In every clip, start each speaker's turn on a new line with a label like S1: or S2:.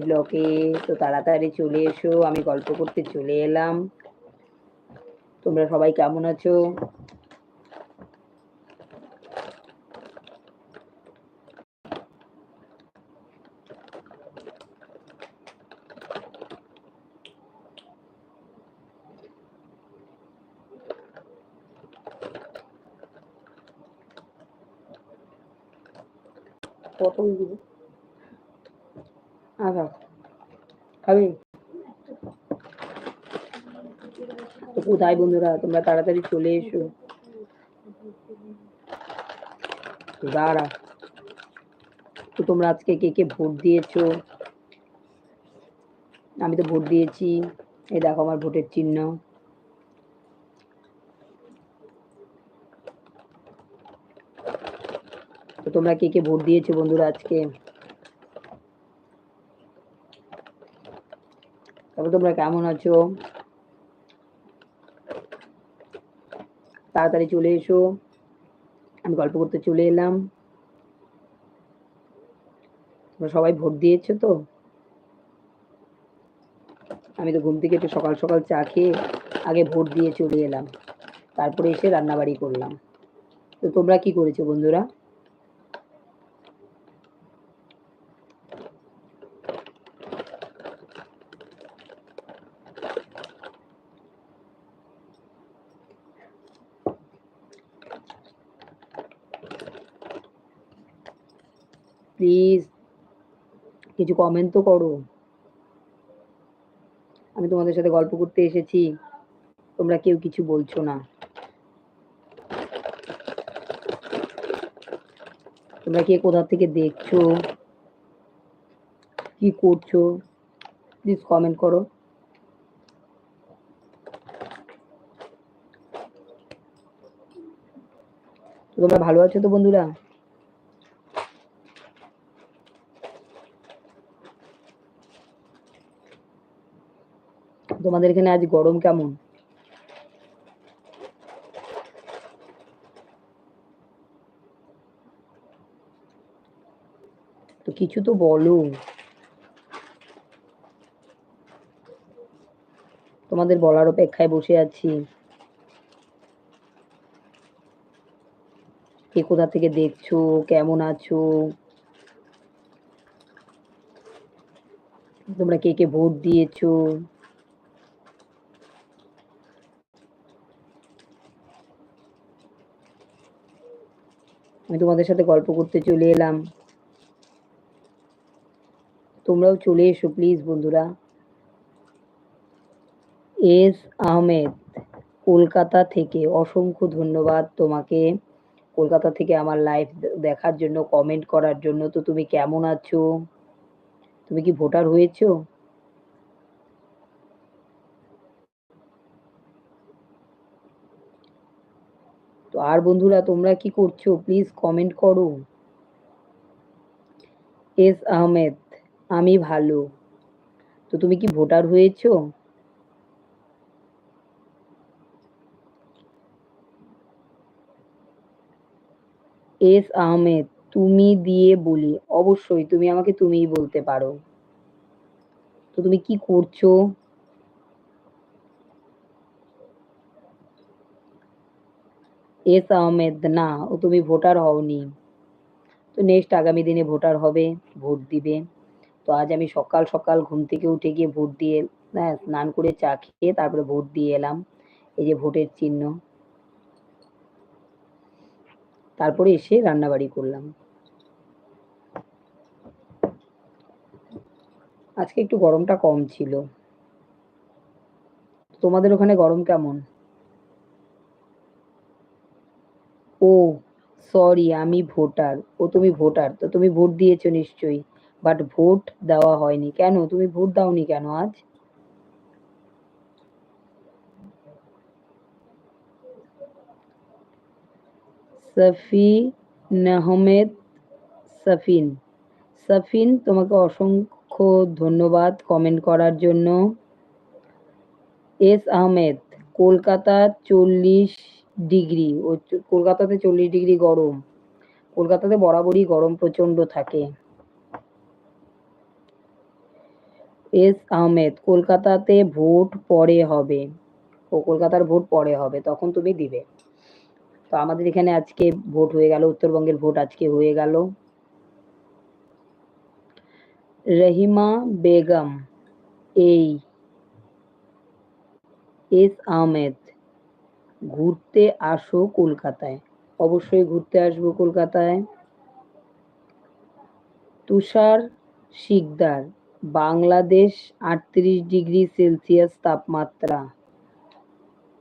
S1: ব্লকে, তো তাড়াতাড়ি চলে এসো, আমি গল্প করতে চলে এলাম। তোমরা সবাই কেমন আছো? কখন দিব তো কোথায় বন্ধুরা, তোমরা তাড়াতাড়ি চলে এসো। দাঁড়া। তো তোমরা আজকে কে কে ভোট দিয়েছ? আমি তো ভোট দিয়েছি। এই দেখো আমার ভোটের চিহ্ন। তো তোমরা কে কে ভোট দিয়েছ বন্ধুরা আজকে? তারপর তোমরা কেমন আছো? তাড়াতাড়ি চলে এসো। আমি গল্প করতে চলে এলাম। তোমরা সবাই ভোট দিয়েছ তো? আমি তো ঘুম থেকে একটু সকাল সকাল চা খেয়ে আগে ভোট দিয়ে চলে এলাম। তারপরে এসে রান্নাবাড়ি করলাম। তো তোমরা কি করেছ বন্ধুরা? প্লিজ কিছু কমেন্ট তো করো। আমি তোমাদের সাথে গল্প করতে এসেছি। তোমরা কেউ কিছু বলছো না। তোমরা কে কোথা থেকে দেখছ? কি করছ? প্লিজ কমেন্ট করো। তোমরা ভালো আছো তো বন্ধুরা? তোমাদের এখানে আজ গরম কেমন? তো কিছু তো বলো। তোমাদের বলার অপেক্ষায় বসে আছি। কে কোথা থেকে দেখছ? কেমন আছো? তোমরা কে কে ভোট দিয়েছ? আমি তোমাদের সাথে গল্প করতে চলে এলাম। তোমরাও চলে এসো প্লিজ বন্ধুরা। এস আহমেদ, কলকাতা থেকে অসংখ্য ধন্যবাদ তোমাকে। কলকাতা থেকে আমার লাইভ দেখার জন্য কমেন্ট করার জন্য। তো তুমি কেমন আছো? তুমি কি ভোটার হয়েছো? তো আর বন্ধুরা, তোমরা কি করছ? প্লিজ কমেন্ট করো। এস আহমেদ, আমি ভালো। তো তুমি কি ভোটার হয়েছো? এস আহমেদ, তুমি দিয়ে বলি। অবশ্যই, তুমি আমাকে তুমিই বলতে পারো। তো তুমি কি করছ? এস আহমেদ না ও তুমি ভোটার হওনি। তো নেক্সট আগামী দিনে ভোটার হবে, ভোট দিবে। তো আজ আমি সকাল সকাল ঘুম থেকে উঠে গিয়ে ভোট দিয়ে হ্যাঁ স্নান করে চা খেয়ে তারপরে ভোট দিয়ে এলাম। এই যে ভোটের চিহ্ন। তারপরে এসে রান্নাবাড়ি করলাম। আজকে একটু গরমটা কম ছিল। তোমাদের ওখানে গরম কেমন? ও সরি আমি ভোটার। ও তুমি ভোটার, তো তুমি ভোট দিয়েছ নিশ্চয়ই। বাট ভোট দেওয়া হয়নি। কেন? তুমি ভোট দাওনি কেন আজ? সফিন আহমেদ সফিন। সফিন, তোমাকে অসংখ্য ধন্যবাদ কমেন্ট করার জন্য। এস আহমেদ, কলকাতা চল্লিশ ডিগ্রি। কলকাতাতে চল্লিশ ডিগ্রি গরম। কলকাতাতে বরাবরই গরম প্রচণ্ড থাকে। এস আহমেদ, কলকাতাতে ভোট পরে হবে। ও কলকাতার ভোট পরে হবে, তখন তুমি দিবে। তো আমাদের এখানে আজকে ভোট হয়ে গেল, উত্তরবঙ্গের ভোট আজকে হয়ে গেল। রহিমা বেগম, এই। এস আহমেদ ঘুরতে আসো কলকাতায়। অবশ্যই ঘুরতে আসব কলকাতায়। তুষার শিকদার, বাংলাদেশ আটত্রিশ ডিগ্রি সেলসিয়াস তাপমাত্রা।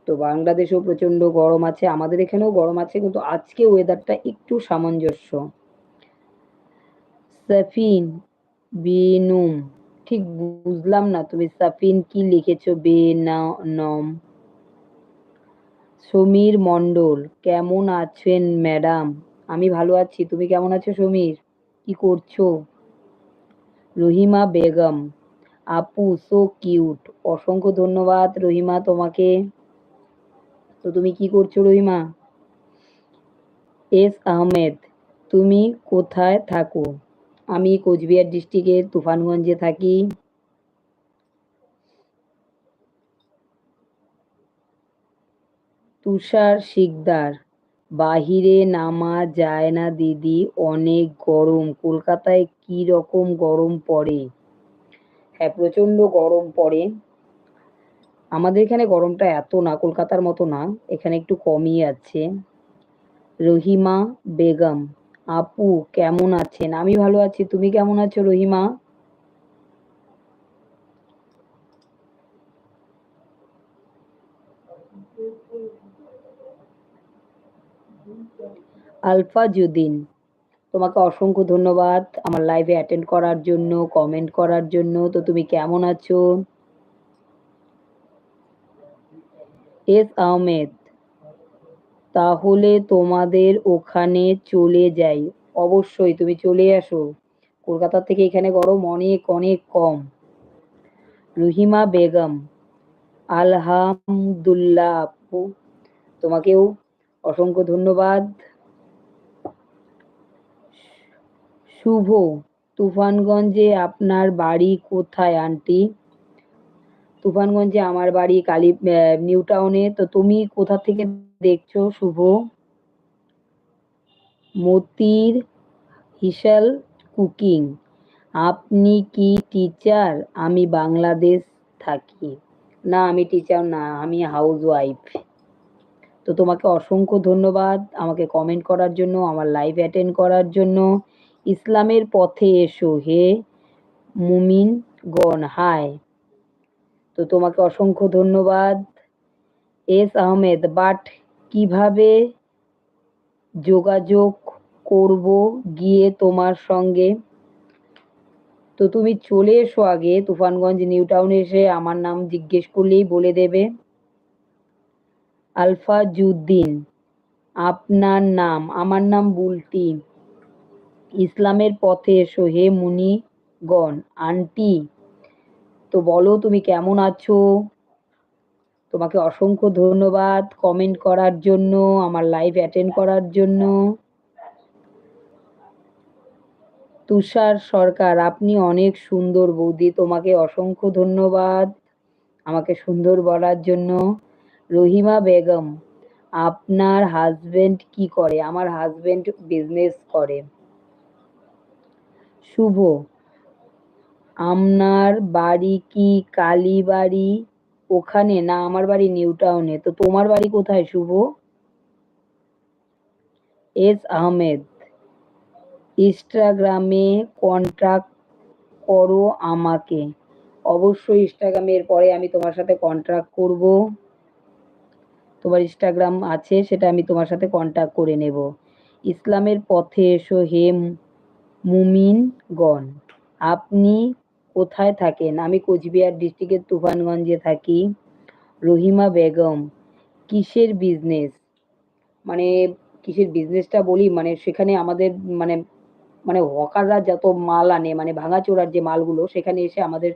S1: তো বাংলাদেশেও প্রচণ্ড গরম আছে, আমাদের এখানেও গরম আছে, কিন্তু আজকে ওয়েদারটা একটু সামঞ্জস্য। সাফিন বেনুম, ঠিক বুঝলাম না, তুমি সাফিন কি লিখেছো? বে নম। সমীর মণ্ডল, কেমন আছেন ম্যাডাম? আমি ভালো আছি, তুমি কেমন আছো সমীর? কি করছ? রহিমা বেগম, আপু সো কিউট অসংখ্য ধন্যবাদ রহিমা তোমাকে। তো তুমি কি করছ রহিমা? এস আহমেদ, তুমি কোথায় থাকো? আমি কোচবিহার ডিস্ট্রিক্টের তুফানগঞ্জে থাকি। তুষার শিকদার। বাহিরে নামা যায় না, দিদি, অনেক গরম। কলকাতায় কি রকম গরম পড়ে? হ্যাঁ প্রচণ্ড গরম পড়ে। আমাদের এখানে গরমটা এত না, কলকাতার মতো না, এখানে একটু কমই আছে। রহিমা বেগম, আপু কেমন আছেন? আমি ভালো আছি, তুমি কেমন আছো রহিমা? আলফা জুদিন তোমাকে অসংখ্য ধন্যবাদ আমার লাইভে অ্যাটেন্ড করার জন্য কমেন্ট করার জন্য। তো তুমি কেমন আছো? এস আহমেদ, তাহলে তোমাদের ওখানে চলে যাই। অবশ্যই তুমি চলে আসো। কলকাতা থেকে এখানে গরম অনেক অনেক কম। রহিমা বেগম, আলহামদুল্লাহ আপু, তোমাকেও অসংখ্য ধন্যবাদ। শুভ। তুফানগঞ্জে আপনার বাড়ি কোথায়, আন্টি? তুফানগঞ্জে আমার বাড়ি কালী নিউ টাউনে। তো তুমি কোথা থেকে দেখছ শুভ? মতির হিসাল কুকিং। আপনি কি টিচার? আমি বাংলাদেশ থাকি। না, আমি টিচার না, আমি হাউস ওয়াইফ তো তোমাকে অসংখ্য ধন্যবাদ আমাকে কমেন্ট করার জন্য, আমার লাইভ অ্যাটেন্ড করার জন্য। ইসলামের পথে এসো হে মুমিন গণ, হায়। তো তোমাকে অসংখ্য ধন্যবাদ। এস আহমেদ বাট কীভাবে যোগাযোগ করব গিয়ে তোমার সঙ্গে? তো তুমি চলে এসো আগে তুফানগঞ্জ নিউ টাউনে এসে আমার নাম জিজ্ঞেস করলেই বলে দেবে। আলফা জুদ্দিন আপনার নাম, আমার নাম বুলটি। ইসলামের পথে এসো হে মুনিগণ। আন্টি, তো বলো তুমি কেমন আছো? তোমাকে অসংখ্য ধন্যবাদ কমেন্ট করার জন্য, আমার লাইভ অ্যাটেন্ড করার জন্য। তুষার সরকার, আপনি অনেক সুন্দর বৌদি, তোমাকে অসংখ্য ধন্যবাদ আমাকে সুন্দর বলার জন্য। রহিমা বেগম, আপনার হাজবেন্ড কি করে? আমার হাজবেন্ড বিজনেস করে। শুভ। আপনার বাড়ি কি কালীবাড়ি ওখানে? না, আমার বাড়ি নিউ টাউনে। তো তোমার বাড়ি কোথায়, শুভ? এস আহমেদ। ইনস্টাগ্রামে কন্ট্রাক্ট করো আমাকে। অবশ্যই ইনস্টাগ্রামের পরে আমি তোমার সাথে কন্ট্রাক্ট করব। তোমার ইনস্টাগ্রাম আছে, সেটা আমি তোমার সাথে কন্ট্যাক্ট করে নেব। ইসলামের পথে এসো হে মুমিনগণ, আপনি কোথায় থাকেন? আমি কোচবিহার ডিস্ট্রিক্টের তুফানগঞ্জে থাকি। রহিমা বেগম, কিসের বিজনেস মানে কিসের বিজনেসটা বলি? মানে সেখানে আমাদের মানে মানে হকাররা যত মাল আনে মানে ভাঙাচোরার যে মালগুলো, সেখানে এসে আমাদের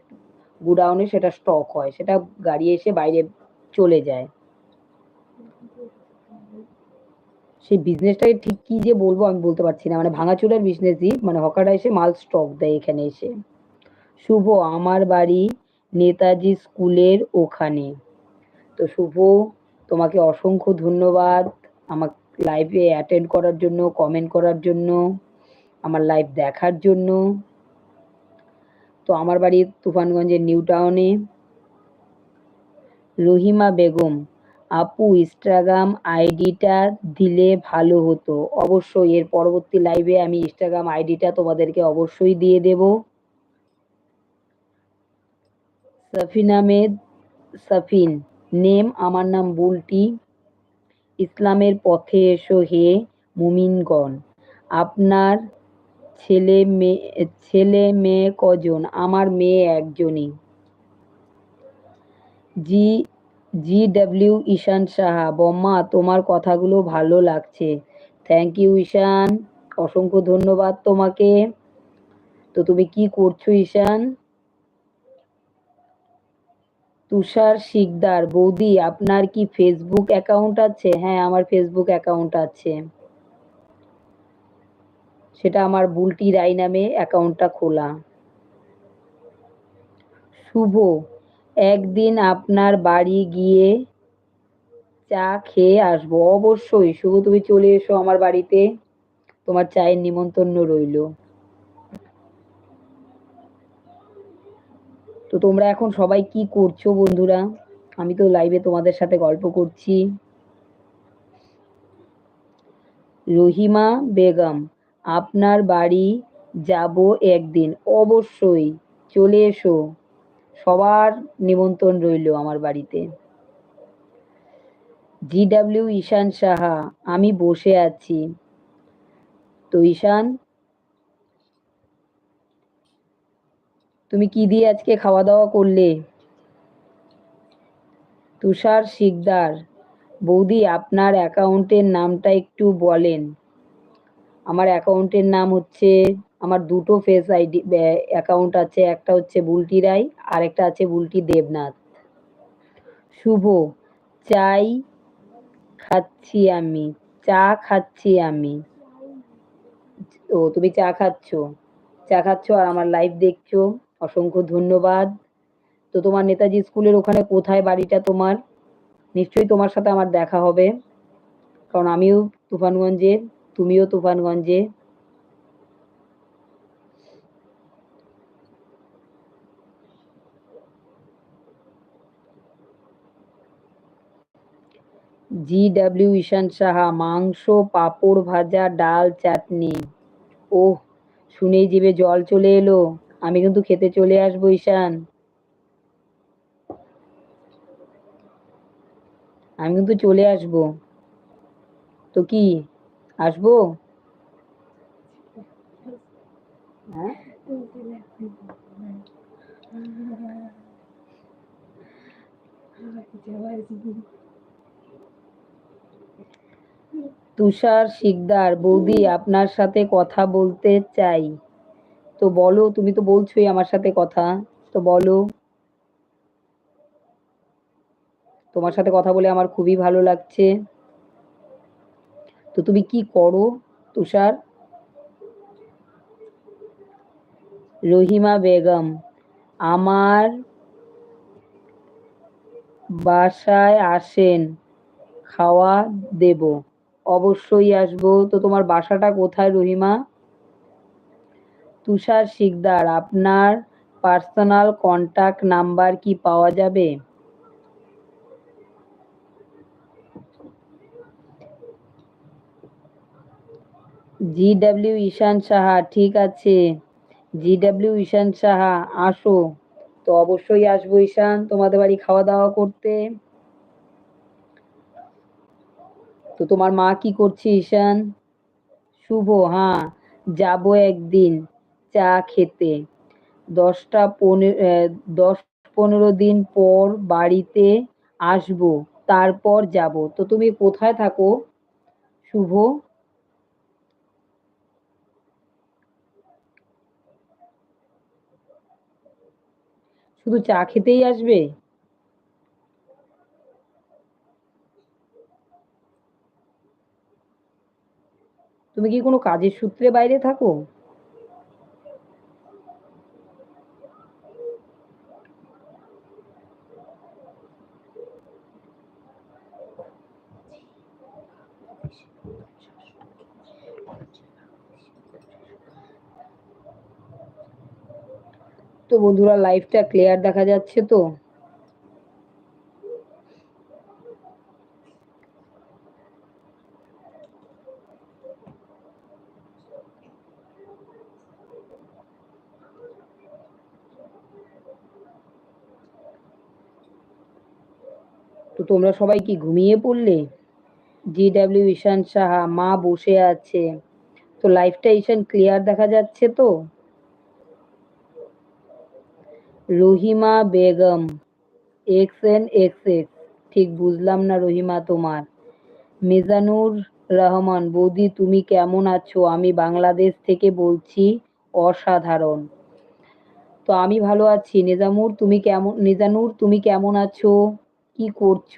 S1: গুডাউনে সেটা স্টক হয়। সেটা গাড়ি এসে বাইরে চলে যায়। সেই বিজনেসটাকে ঠিক কি যে বলব আমি বলতে পারছি না। মানে ভাঙাচোরার বিজনেসই মানে হকাররা এসে মাল স্টক দেয় এখানে এসে। শুভ, আমার বাড়ি নেতাজি স্কুলের ওখানে। তো শুভ, তোমাকে অসংখ্য ধন্যবাদ আমার লাইভে অ্যাটেন্ড করার জন্য কমেন্ট করার জন্য, আমার লাইভ দেখার জন্য। তো আমার বাড়ি তুফানগঞ্জের নিউ টাউনে রহিমা বেগম আপু ইনস্টাগ্রাম আইডিটা দিলে ভালো হতো। অবশ্যই এর পরবর্তী লাইভে আমি ইনস্টাগ্রাম আইডিটা তোমাদেরকে অবশ্যই দিয়ে দেব। সাফিন আহমেদ, সাফিন, নেম, আমার নাম বুলটি। ইসলামের পথে এসো হে মুমিনগণ। আপনার ছেলে মেয়ে ছেলে মেয়ে কজন? আমার মেয়ে একজনই। জি জি ডাব্লিউ ঈশান সাহা, বম্মা, তোমার কথাগুলো ভালো লাগছে। Thank you Ishan. অসংখ্য ধন্যবাদ তোমাকে। তো তুমি কি করছ, ঈশান? তুষার শিকদার, বৌদি, আপনার কি ফেসবুক অ্যাকাউন্ট আছে? হ্যাঁ আমার ফেসবুক অ্যাকাউন্ট আছে। সেটা আমার বুলটি রাই নামে অ্যাকাউন্টটা খোলা। শুভ একদিন আপনার বাড়ি গিয়ে চা খেয়ে আসব। অবশ্যই শুভ তুমি চলে এসো আমার বাড়িতে। তোমার চায়ের নিমন্ত্রণ রইল। তো তোমরা এখন সবাই কি করছ বন্ধুরা? আমি তো লাইভে তোমাদের সাথে গল্প করছি। রহিমা বেগম, আপনার বাড়ি যাব একদিন। অবশ্যই, চলে এসো। সবার নিমন্ত্রণ রইল আমার বাড়িতে। জি ডাব্লিউ ঈশান সাহা, আমি বসে আছি। তো ঈশান, তুমি কি দিয়ে আজকে খাওয়া দাওয়া করলে? তুষার শিকদার, বৌদি আপনার অ্যাকাউন্টের নামটা একটু বলেন। আমার অ্যাকাউন্টের নাম হচ্ছে আমার দুটো ফেস আইডি অ্যাকাউন্ট আছে, একটা হচ্ছে বুলটি রায় আর একটা আছে বুলটি দেবনাথ। শুভ, চাই খাচ্ছি আমি, চা খাচ্ছি আমি। ও, তুমি চা খাচ্ছ? চা খাচ্ছ আর আমার লাইভ দেখছ, অসংখ্য ধন্যবাদ। তো তোমার নেতাজি স্কুলের ওখানে কোথায় বাড়িটা তোমার? নিশ্চয়ই তোমার সাথে আমার দেখা হবে। কারণ আমিও তুফানগঞ্জের, তুমিও তুফানগঞ্জে। জি ডাব্লিউ ঈশান সাহা, মাংস, পাঁপড় ভাজা, ডাল, চাটনি। ওহ, শুনেই জিভে জল চলে এলো। আমি কিন্তু খেতে চলে আসব, ঈশান। আমি কিন্তু চলে আসব। তো কি, আসব? হ্যাঁ? তুষার, শিকদার, বৌদি আপনার সাথে কথা বলতে চাই। তো বলো, তুমি তো বলছোই আমার সাথে কথা। তো বলো। তোমার সাথে কথা বলে আমার খুবই ভালো লাগছে। তো তুমি কি করো, তুষার? রহিমা বেগম, আমার বাসায় আসেন, খাওয়া দেব। অবশ্যই আসব। তো তোমার বাসাটা কোথায় রহিমা? তুষার শিকদার, আপনার পার্সোনাল কন্টাক্ট নাম্বার কি পাওয়া যাবে? জি ডাব্লিউ ঈশান সাহা, ঠিক আছে। জি ডাব্লিউ ঈশান সাহা, আসো। তো অবশ্যই আসব ঈশান, তোমাদের বাড়ি খাওয়া দাওয়া করতে। তো তোমার মা কি করছে, ঈশান? শুভ হ্যাঁ যাব একদিন চা খেতে। দশটা পনেরো দশ পনেরো দিন পর বাড়িতে আসব, তারপর যাব। তো তুমি কোথায় থাকো, শুভ? শুধু চা খেতেই আসবে? তুমি কি কোনো কাজের সূত্রে বাইরে থাকো? তো বন্ধুরা লাইভটা ক্লিয়ার দেখা যাচ্ছে তো? তোমরা সবাই কি ঘুমিয়ে পড়লে? জি ডাব্লিউ ঈশান সাহা, মা বসে আছে। তো লাইভটা ঈশান ক্লিয়ার দেখা যাচ্ছে তো? Rahima Begum X N X X ঠিক বুঝলাম না রহিমা তোমার। মিজানুর রহমান, বৌদি তুমি কেমন আছো? আমি বাংলাদেশ থেকে বলছি, অসাধারণ। তো আমি ভালো আছি। নিজামুর, তুমি কেমন নিজানুর, তুমি কেমন আছো? কি করছ?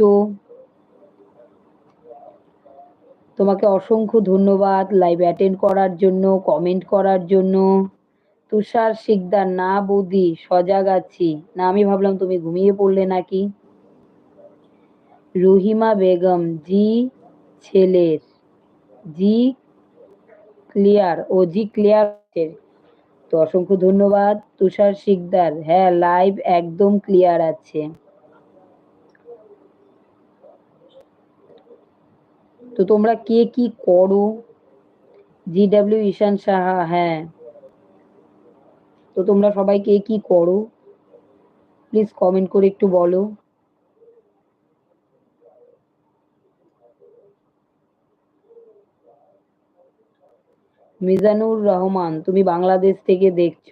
S1: তোমাকে অসংখ্য ধন্যবাদ লাইভ অ্যাটেন্ড করার জন্য কমেন্ট করার জন্য। তুষার শিকদার, না বৌদি, সজাগ আছি। না, আমি ভাবলাম তুমি ঘুমিয়ে পড়লে নাকি? রহিমা বেগম, জি ছেলের, জি ক্লিয়ার ও জি ক্লিয়ার তো অসংখ্য ধন্যবাদ, তুষার শিকদার। হ্যাঁ লাইভ একদম ক্লিয়ার আছে। তো তোমরা কে কি করো? জি ডাব্লিউ ঈশান সাহা হ্যাঁ। তো তোমরা সবাই কে কি করো? প্লিজ কমেন্ট করে একটু বলো। মিজানুর রহমান, তুমি বাংলাদেশ থেকে দেখছ।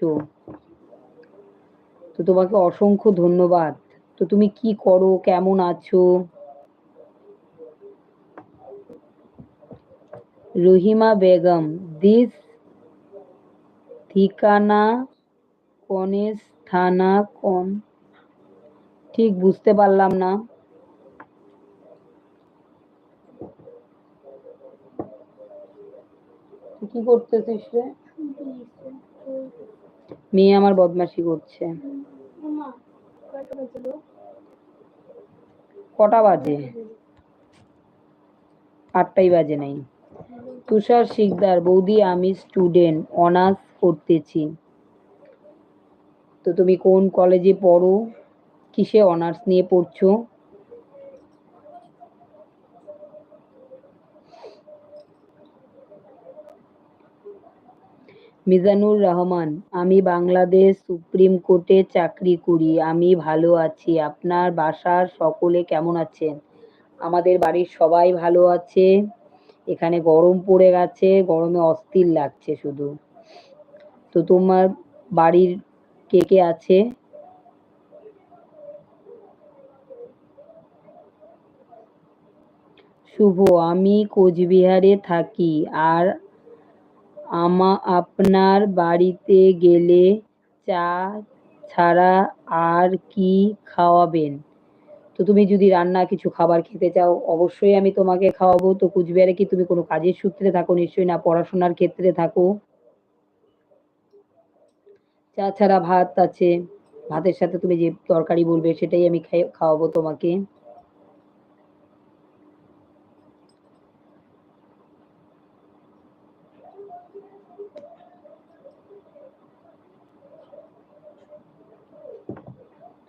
S1: তো তোমাকে অসংখ্য ধন্যবাদ। তো তুমি কি করো? কেমন আছো? রহিমা বেগম। দিস ঠিকানা কনেস থানা কোন। ঠিক বুঝতে পারলাম না। কি করতেছিস রে? মেয়ে আমার বদমাশি করছে। কটা বাজে? আটটাই বাজে নাই। তুষার শিকদার, বৌদি, আমি স্টুডেন্ট অনার্স করতেছি। তো তুমি কোন কলেজে পড়ো? কিসে অনার্স নিয়ে পড়ছো? মিজানুর রহমান, আমি বাংলাদেশ সুপ্রিম কোর্টে চাকরি করি, আমি ভালো আছি। আপনার বাসার সকলে কেমন আছেন? আমাদের বাড়ির সবাই ভালো আছে? এখানে গরম পড়ে গেছে, গরমে অস্থির লাগছে শুধু। তো তোমার বাড়ির কে কে আছে? শুভ, আমি কোচবিহারে থাকি আর আমা, আপনার বাড়িতে গেলে চা ছাড়া আর কি খাওয়াবেন? তুমি যদি রান্না কিছু খাবার খেতে চাও, অবশ্যই আমি তোমাকে খাওয়াবো। তো কুচবিহারে কি তুমি কোনো কাজের সূত্রে থাকো? নিশ্চয়ই না, পড়াশোনার ক্ষেত্রে থাকো। চা ছাড়া ভাত আছে। ভাতের সাথে তুমি যে তরকারি বলবে, সেটাই আমি খাওয়াবো তোমাকে।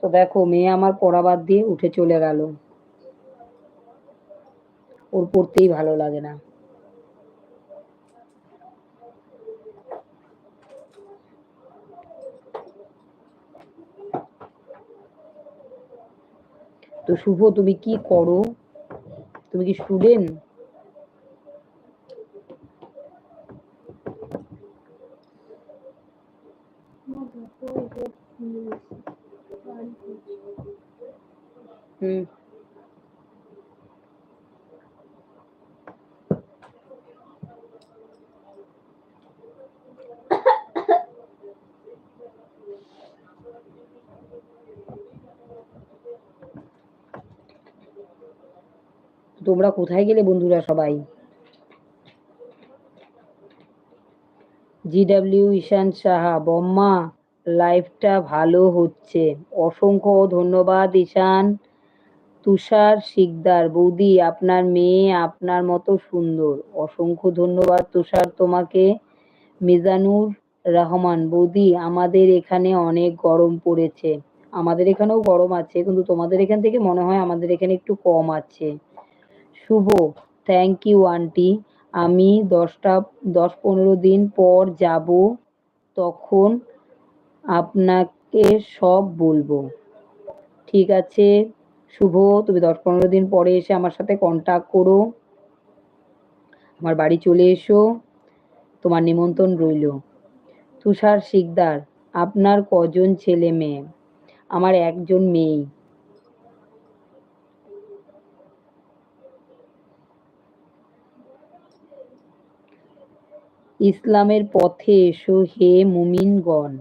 S1: তো দেখো, মেয়ে আমার পড়া বাদ দিয়ে উঠে চলে গেল। ওর পড়তেই ভালো লাগে না। তো শুভ, তুমি কি করো? তুমি কি স্টুডেন্ট তোমরা কোথায় গেলে বন্ধুরা সবাই? G W Ishan Saha Bomma. লাইফটা ভালো হচ্ছে। অসংখ্য ধন্যবাদ, ঈশান। তুষার শিকদার, বৌদি, আপনার মেয়ে আপনার মতো সুন্দর। অসংখ্য ধন্যবাদ তুষার তোমাকে। মিজানুর রহমান, বৌদি, আমাদের এখানে অনেক গরম পড়েছে। আমাদের এখানেও গরম আছে, কিন্তু তোমাদের এখান থেকে মনে হয় আমাদের এখানে একটু কম আছে। শুভ থ্যাংক ইউ আন্টি আমি দশটা দশ পনেরো দিন পর যাব, তখন আপনাকে সব বলব। ঠিক আছে? শুভ, তুমি দশ পনেরো দিন পরে এসে আমার সাথে কন্ট্যাক্ট করো। আমার বাড়ি চলে এসো। তোমার নিমন্ত্রণ রইল। তুষার শিকদার, আপনার কজন ছেলে মেয়ে? আমার একজন মেয়ে। ইসলামের পথে এসো হে মুমিনগণ।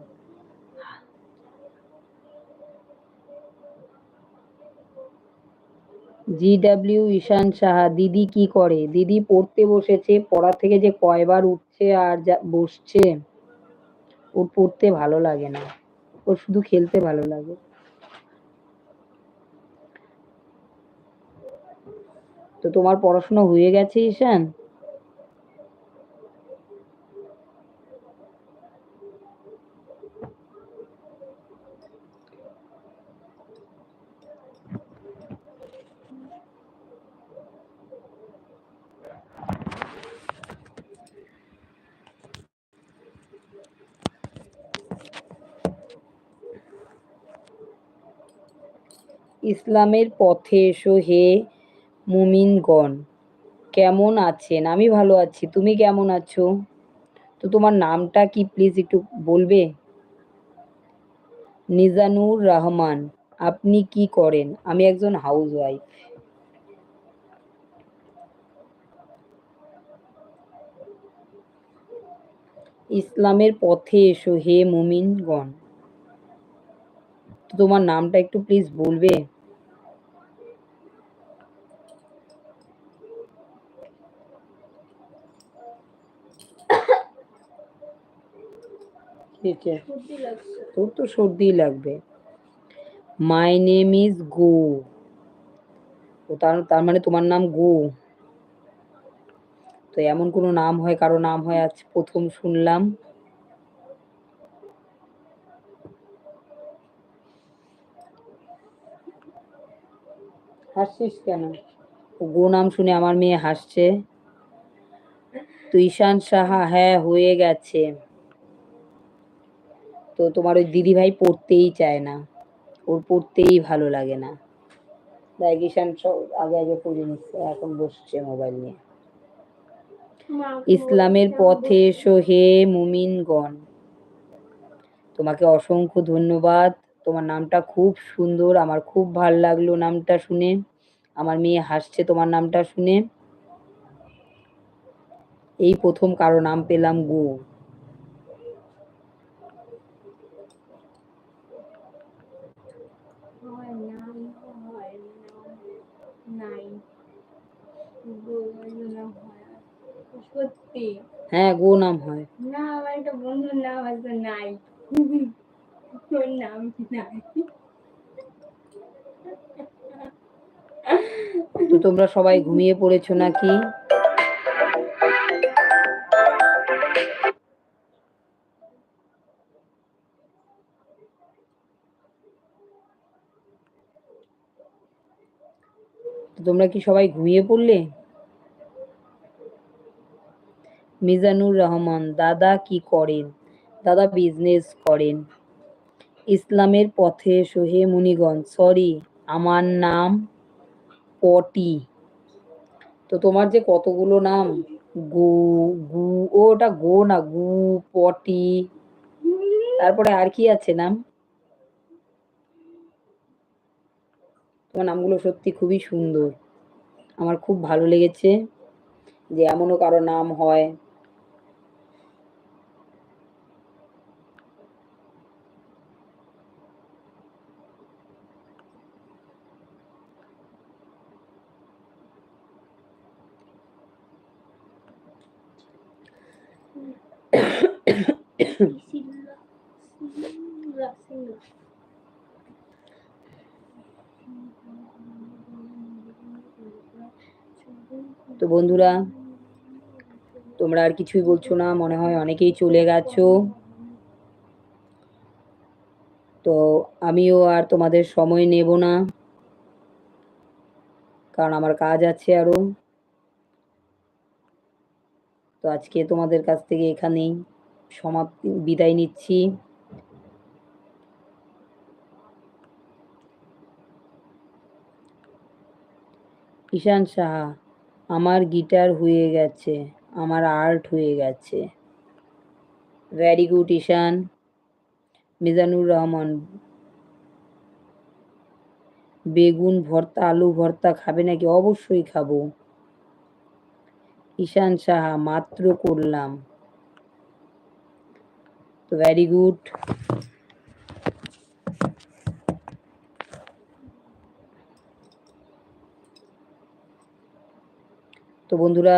S1: জিডাব্লিউ ঈশান সাহা, দিদি কি করে? দিদি পড়তে বসেছে, পড়া থেকে যে কয়বার উঠছে আর যা বসছে, ওর পড়তে ভালো লাগে না। ওর শুধু খেলতে ভালো লাগে। তো তোমার পড়াশোনা হয়ে গেছে ঈশান? ইসলামের পথে এসো হে মুমিনগণ। কেমন আছেন? আমি ভালো আছি। তুমি কেমন আছো? তো তোমার নামটা কি প্লিজ একটু বলবে? নিজানুর রহমান, আপনি কি করেন? আমি একজন হাউস ওয়াইফ ইসলামের পথে এসো হে মুমিনগণ। তোমার নামটা একটু প্লিজ বলবে? তোর তো সর্দি লাগবে। মাই নেম ইজ গো তার তার মানে তোমার নাম গো তো এমন কোনো নাম হয়, কারও নাম হয়, আজ প্রথম শুনলাম। হাসছিস কেন? গো নাম শুনে আমার মেয়ে হাসছে। তো ঈশান সাহা হ্যাঁ হয়ে গেছে। তো তোমার ওই দিদিভাই পড়তেই চায় না। ওর পড়তেই ভালো লাগে না। ঈশান সব আগে আগে পড়ে নিচ্ছে এখন বসছে মোবাইল নিয়ে। ইসলামের পথে এসো হে মুমিনগণ। তোমাকে অসংখ্য ধন্যবাদ। তোমার নামটা খুব সুন্দর আমার খুব ভালো লাগল নামটা শুনে। আমার মেয়ে হাসছে তোমার নামটা শুনে। এই প্রথম কারও নাম পেলাম গো
S2: হয় নাম হয় নাম নাই গোল নাম হয় সত্যি?
S1: হ্যাঁ গো নাম হয়।
S2: না আমার একটা বন্ধুর নাম আছে নাই। তোর নাম কি নাই।
S1: তো তোমরা সবাই ঘুমিয়ে পড়েছো নাকি? তোমরা কি সবাই ঘুমিয়ে পড়লে? মিজানুর রহমান, দাদা কি করেন? দাদা বিজনেস করেন। ইসলামের পথে সোহে মুনিগণ সরি আমার নাম পটি। তো তোমার যে কতগুলো নাম? গু গু ওটা গো না, গু, পটি। তারপরে আর কি আছে নাম? তোমার নামগুলো সত্যি খুবই সুন্দর। আমার খুব ভালো লেগেছে যে এমনও কারও নাম হয়। তো বন্ধুরা, তোমরা আর কিছুই বলছো না, মনে হয় অনেকেই চলে গেছো। তো আমিও আর তোমাদের সময় নেব না, কারণ আমার কাজ আছে আরও। তো আজকে তোমাদের কাছ থেকে এখানেই সমাপ্তি, বিদায় নিচ্ছি। ঈশান সাহা, আমার গিটার হয়ে গেছে, আমার আর্ট হয়ে গেছে। Very good Ishan. Mizanur Rahman, বেগুন ভর্তা, আলু ভর্তা খাবে নাকি? অবশ্যই খাব। ঈশান সাহা, মাত্র করলাম। ভেরি গুড তো বন্ধুরা,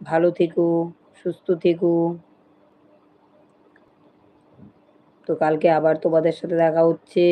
S1: ভালো থেকো, সুস্থ থেকো। তো কালকে আবার তোমাদের সাথে দেখা হচ্ছে।